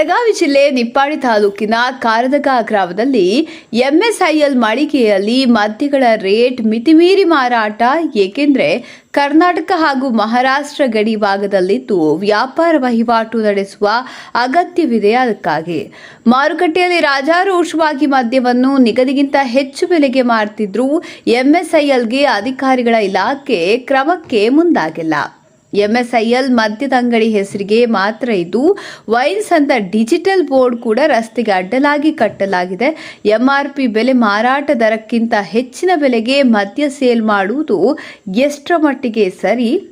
ಬೆಳಗಾವಿ ಜಿಲ್ಲೆ ನಿಪ್ಪಾಣಿ ತಾಲೂಕಿನ ಕಾರದಗ ಗ್ರಾಮದಲ್ಲಿ ಎಂಎಸ್ಐಎಲ್ ಮಳಿಗೆಯಲ್ಲಿ ಮದ್ಯಗಳ ರೇಟ್ ಮಿತಿಮೀರಿ ಮಾರಾಟ, ಏಕೆಂದರೆ ಕರ್ನಾಟಕ ಹಾಗೂ ಮಹಾರಾಷ್ಟ್ರ ಗಡಿ ಭಾಗದಲ್ಲಿದ್ದು ವ್ಯಾಪಾರ ವಹಿವಾಟು ನಡೆಸುವ ಅಗತ್ಯವಿದೆ ಅದಕ್ಕಾಗಿ. ಮಾರುಕಟ್ಟೆಯಲ್ಲಿ ರಾಜಾರೋಷವಾಗಿ ಮದ್ಯವನ್ನು ನಿಗದಿಗಿಂತ ಹೆಚ್ಚು ಬೆಲೆಗೆ ಮಾರುತ್ತಿದ್ದರೂ ಎಂಎಸ್ಐಎಲ್ಗೆ ಅಧಿಕಾರಿಗಳ ಇಲಾಖೆ ಕ್ರಮಕ್ಕೆ ಮುಂದಾಗಿಲ್ಲ. ಎಂಎಸ್ಐಎಲ್ ಮದ್ಯದ ಅಂಗಡಿ ಹೆಸರಿಗೆ ಮಾತ್ರ ಇದು. ವೈನ್ಸ್ ಅಂತ ಡಿಜಿಟಲ್ ಬೋರ್ಡ್ ಕೂಡ ರಸ್ತೆಗೆ ಅಡ್ಡಲಾಗಿ ಕಟ್ಟಲಾಗಿದೆ. ಎಂಆರ್ಪಿ ಬೆಲೆ ಮಾರಾಟ ದರಕ್ಕಿಂತ ಹೆಚ್ಚಿನ ಬೆಲೆಗೆ ಮದ್ಯ ಸೇಲ್ ಮಾಡುವುದು ಎಷ್ಟರ ಮಟ್ಟಿಗೆ ಸರಿ?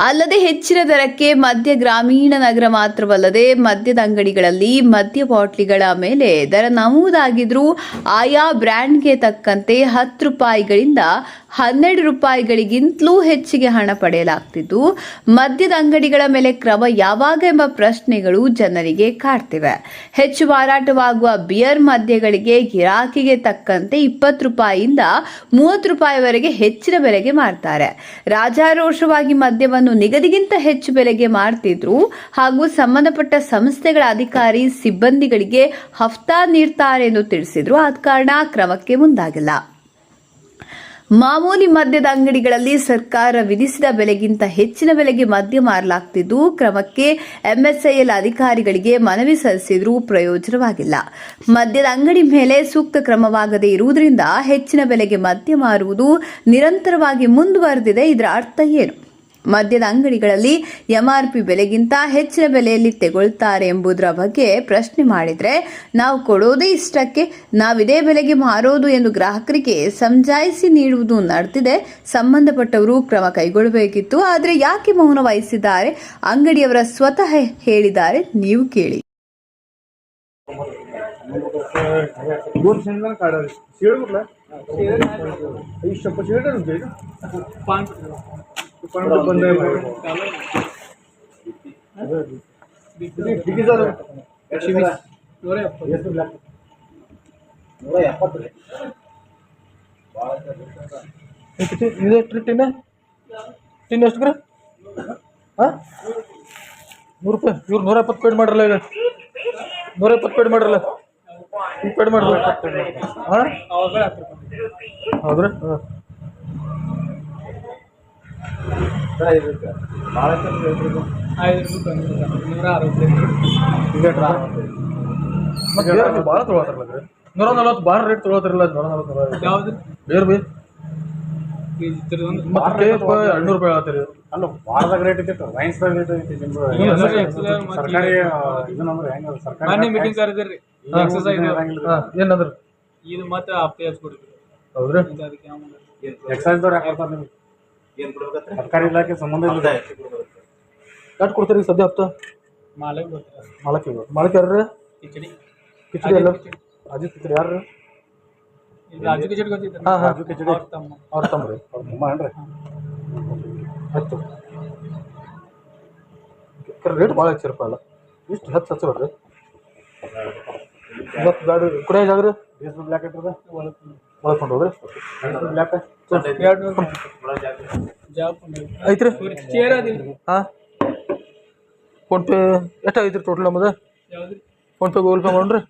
ಅಲ್ಲದೆ ಹೆಚ್ಚಿನ ದರಕ್ಕೆ ಮದ್ಯ ಗ್ರಾಮೀಣ ನಗರ ಮಾತ್ರವಲ್ಲದೆ ಮದ್ಯದ ಅಂಗಡಿಗಳಲ್ಲಿ ಮದ್ಯ ಬಾಟ್ಲಿಗಳ ಮೇಲೆ ದರ ನಮೂದಾಗಿದ್ರೂ ಆಯಾ ಬ್ರ್ಯಾಂಡ್ಗೆ ತಕ್ಕಂತೆ ಹತ್ತು ರೂಪಾಯಿಗಳಿಂದ ಹನ್ನೆರಡು ರೂಪಾಯಿಗಳಿಗಿಂತಲೂ ಹೆಚ್ಚಿಗೆ ಹಣ ಪಡೆಯಲಾಗ್ತಿದ್ದು, ಮದ್ಯದ ಅಂಗಡಿಗಳ ಮೇಲೆ ಕ್ರಮ ಯಾವಾಗ ಎಂಬ ಪ್ರಶ್ನೆಗಳು ಜನರಿಗೆ ಕಾಡ್ತಿವೆ. ಹೆಚ್ಚು ಮಾರಾಟವಾಗುವ ಬಿಯರ್ ಮದ್ಯಗಳಿಗೆ ಗಿರಾಕಿಗೆ ತಕ್ಕಂತೆ ಇಪ್ಪತ್ತು ರೂಪಾಯಿಯಿಂದ ಮೂವತ್ತು ರೂಪಾಯಿವರೆಗೆ ಹೆಚ್ಚಿನ ಬೆಲೆಗೆ ಮಾರ್ತಾರೆ. ರಾಜಾರೋಷವಾಗಿ ಮದ್ಯವನ್ನು ನಿಗದಿಗಿಂತ ಹೆಚ್ಚು ಬೆಲೆಗೆ ಮಾರ್ತಿದ್ರು ಹಾಗೂ ಸಂಬಂಧಪಟ್ಟ ಸಂಸ್ಥೆಗಳ ಅಧಿಕಾರಿ ಸಿಬ್ಬಂದಿಗಳಿಗೆ ಹಫ್ತಾ ನೀಡ್ತಾರೆ ಎಂದು ತಿಳಿಸಿದ್ರು. ಆದ ಕಾರಣ ಕ್ರಮಕ್ಕೆ ಮುಂದಾಗಿಲ್ಲ. ಮಾಮೂಲಿ ಮದ್ಯದ ಅಂಗಡಿಗಳಲ್ಲಿ ಸರ್ಕಾರ ವಿಧಿಸಿದ ಬೆಲೆಗಿಂತ ಹೆಚ್ಚಿನ ಬೆಲೆಗೆ ಮದ್ಯ ಮಾರಲಾಗ್ತಿದ್ದು, ಕ್ರಮಕ್ಕೆ ಎಂಎಸ್ಐಎಲ್ ಅಧಿಕಾರಿಗಳಿಗೆ ಮನವಿ ಸಲ್ಲಿಸಿದರೂ ಪ್ರಯೋಜನವಾಗಿಲ್ಲ. ಮದ್ಯದ ಅಂಗಡಿ ಮೇಲೆ ಸೂಕ್ತ ಕ್ರಮವಾಗದೇ ಇರುವುದರಿಂದ ಹೆಚ್ಚಿನ ಬೆಲೆಗೆ ಮದ್ಯ ಮಾರುವುದು ನಿರಂತರವಾಗಿ ಮುಂದುವರೆದಿದೆ. ಇದರ ಅರ್ಥ ಏನು? ಮದ್ಯದ ಅಂಗಡಿಗಳಲ್ಲಿ ಎಂಆರ್ಪಿ ಬೆಲೆಗಿಂತ ಹೆಚ್ಚಿನ ಬೆಲೆಯಲ್ಲಿ ತೆಗೊಳ್ತಾರೆ ಎಂಬುದರ ಬಗ್ಗೆ ಪ್ರಶ್ನೆ ಮಾಡಿದರೆ ನಾವು ಕೊಡೋದೇ ಇಷ್ಟಕ್ಕೆ ನಾವಿದೇ ಬೆಲೆಗೆ ಮಾರೋದು ಎಂದು ಗ್ರಾಹಕರಿಗೆ ಸಮಜಾಯಿಸಿ ನೀಡುವುದು ನಡೆದಿದೆ. ಸಂಬಂಧಪಟ್ಟವರು ಕ್ರಮ ಕೈಗೊಳ್ಳಬೇಕಿತ್ತು. ಆದರೆ ಯಾಕೆ ಮೌನ ವಹಿಸಿದ್ದಾರೆ? ಅಂಗಡಿಯವರ ಸ್ವತಃ ಹೇಳಿದ್ದಾರೆ. ನೀವು ಕೇಳಿ. कुठला ही शपथ शेड आहे तुमच्या इथं पण बंद आहे बाहेर. किती किती झालं एकशे वीस ಎಷ್ಟು black? ಇದು ಕಿತಿ ಇದು ಎಷ್ಟು ಟಿನ್ನ ಟಿನ್ ಎಷ್ಟು ಗ್ರ ಹಾಂ ನೂರು ರೂಪಾಯಿ ಇವ್ರು ನೂರ ಎಪ್ಪತ್ತು ಪೇಡ್ ಮಾಡ್ರಲ್ಲ ಈಗ ನೂರ ಎಪ್ಪತ್ತು ಪೇಡ್ ಮಾಡ್ರಲ್ಲ ಈಗ ಪೇಡ್ ಮಾಡ್ರಿ ಹಾಂ ಹೌದ್ರಿ ಹಾಂ ಭಾಳ ಮತ್ತೆ ತೊಗೊಳತ್ತಾರಲ್ಲ ರೀ ನೂರ ನಲ್ವತ್ತು ಭಾಳ ರೇಟ್ ತೊಗೊಳತ್ತಾರಲ್ಲ ನೂರ ನಲ್ವತ್ತು ಯಾವುದು? ಬೇರೆ ಬೇ? ಮತ್ತೆ ಎರಡ್ನೂರು ರೂಪಾಯಿ ಹೇಳ್ತಾರೆ ಅಲ್ಲ ಭಾಳದಾಗ ರೇಟ್ ಐತಿ ವೈನ್ಸ್ದಾಗ ರೇಟ್ ಐತಿ ನಿಮ್ದು. ಸರ್ಕಾರಿ ಇದನ್ನಂದ್ರೆ ಹೆಂಗ ಸರ್ಕಾರಿ ಮೊನ್ನೆ ಮೀಟಿಂಗ್ ಕರೆದಿರ್ರಿ ಎಕ್ಸಸೈಸ್ ಹಾಂ ಏನಂದ್ರೆ ಇದು ಮತ್ತೆ ಹಪ್ತೆ ಹಚ್ಕೊಡ್ತೀವಿ ಹೌದ್ರಿ? ಇದು ಅದಕ್ಕೆ ಯಾವ ಮಾಡೋದು? ಸರ್ಕಾರಿ ಇಲಾಖೆ ಸಂಬಂಧ ಇಲ್ಲ. ಎಷ್ಟು ಕೊಡ್ತೀರಿ ಸದ್ಯ ಹಪ್ತ? ಮಾಲಕ್ ಬರ್ತಾರೆ. ಮಾಲಕ್ ಕಿಚಡಿ. ಕಿಚಡಿ ಎಲ್ಲ ಅಜಿತ್ ಕಿಚಡಿ. ಯಾರು ಇದು ರಾಜು ಕಿಚಡಿ ಹಾಂ ಹಾಂ ಅವ್ರ ತಮ್ಮ. ಅವ್ರ ಅವ್ರ ಅಮ್ಮ ಏನ್ರಿ? ಹತ್ತು ರೇಟ್ ಭಾಳ ಹಚ್ಚಿರಪ್ಪ ಅಲ್ಲ. ಇಷ್ಟು ಹತ್ತು ಹಚ್ಚ ಬಿಡ್ರಿ ಇವತ್ತು ಗಾಡಿ ಕುಡಿಯೋ ಜಾಗ್ರಿ ಬೇಸ್ ಬ್ಲ್ಯಾಕ್ ಇರ್ತದ ಒಳಕೊಂಡು ಹೋಗ್ರಿ. ಬ್ಲ್ಯಾಕ್ ಐತ್ರಿ? ಹಾಂ? ಫೋನ್ಪೇ ಎಷ್ಟು ಐತ್ರಿ ಟೋಟಲ್ ನಮ್ಮದು? ಫೋನ್ ಫೋನ್ಪೇ ಗೂಗಲ್ ಪೇ ಮಾಡ್ರಿ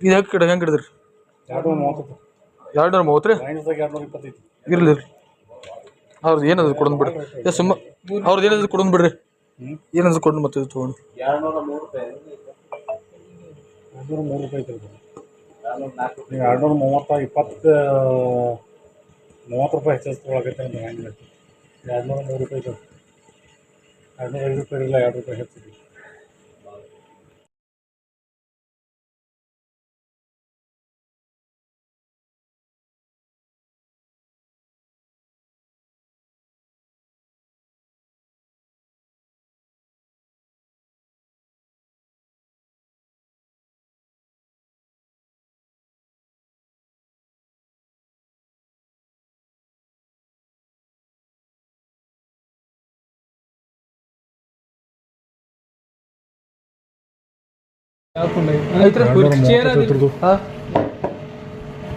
ಇದು ಹೆಂಗೆ ಕಿಡ ಹೆಂಗೆ ಹಿಡಿದ್ರಿ ಎರಡು ನೂರ ಮೂವತ್ತು ರೀ? ಇರಲಿ ರೀ ಅವ್ರದ್ದು ಏನದು ಕೊಡೋದು ಬಿಡ್ರಿ. ಏ ಸುಮ್ಮ ಅವ್ರದ್ದು ಏನದು ಕೊಡೋದು ಬಿಡ್ರಿ. ಏನದು ಕೊಡೋದು ಮತ್ತೆ ಇದು ತೊಗೊಂಡು. ನೀವು ಎರಡು ನೂರ ಮೂವತ್ತ ಇಪ್ಪತ್ತು, ಮೂವತ್ತು ರೂಪಾಯಿ ಹೆಚ್ಚಿಸ್ಕೊಳಕೈತೆ ಅಂದ್ರೆ ಹೆಂಗೆ ಎರಡು ನೂರ ಮೂರು ರೂಪಾಯಿ ಎರಡು ನೂರ ಐದು ರೂಪಾಯಿ ಇಲ್ಲ ಎರಡು ರೂಪಾಯಿ ಹೆಚ್ಚಿದೆ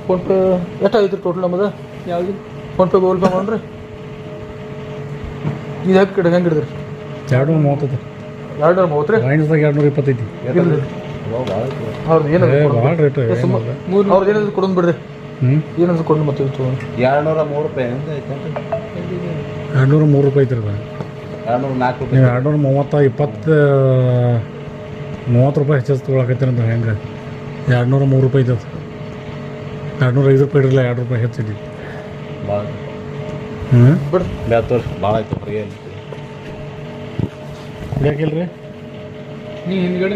ಫೋನ್ಪೇ ಎಷ್ಟು ಐತ್ರಿ ಟೋಟಲ್ ನಮ್ಮದು? ಯಾವ್ದು? ಫೋನ್ಪೇ ಗೂಗಲ್ ಪೇ ಮಾಡ್ರಿ ಇದು ಹೆಂಗೆ ಕಿಡ ಹೆಂಗೆ ಹಿಡಿದ್ರಿ? ಎರಡು ನೂರ ಮೂವತ್ತೈತಿ ಎರಡು ನೂರ ಮೂವತ್ತು ರೀ ವೈನ್ಸ್ದಾಗ ಎರಡು ನೂರ ಇಪ್ಪತ್ತೈತಿ ಅವ್ರದ್ದು ಏನು ಭಾಳ ರೇಟ್ ಮೂರು ಅವ್ರದ್ದು ಏನಾದ್ರು ಕೊಡೋದು ಬಿಡ್ರಿ. ಹ್ಞೂ ಏನಾದ್ರು ಕೊಡೋದು ಮತ್ತೆ ಎರಡು ನೂರ ಮೂರು ರೂಪಾಯಿ ಎರಡು ನೂರ ಮೂರು ರೂಪಾಯಿ ಐತ್ರಿ ಎರಡು ನೂರ ನಾಲ್ಕು ರೂಪಾಯಿ. ಎರಡು ನೂರ ಮೂವತ್ತ ಇಪ್ಪತ್ತು ಮೂವತ್ತು ರೂಪಾಯಿ ಹೆಚ್ಚು ತೊಗೊಳಕತ್ತೀನಿ ಅಂದ್ರೆ ಹೆಂಗೆ? ಎರಡು ನೂರ ಮೂರು ರೂಪಾಯಿ ಇದ್ದದ್ದು. ಎರಡು ನೂರ ಐದು ರೂಪಾಯಿ ಇರಲಿಲ್ಲ ಎರಡು ರೂಪಾಯಿ ಹೆಚ್ಚಿಡಿ ಭಾಳ. ಹ್ಞೂ ಬಿಡ್ರಿ ಭಾಳ ಆಯ್ತು ಫ್ರೀ ಕುಡಿಯಾಕಿಲ್ಲ ರೀ ನೀ ಹಿಂದ್ಗಡೆ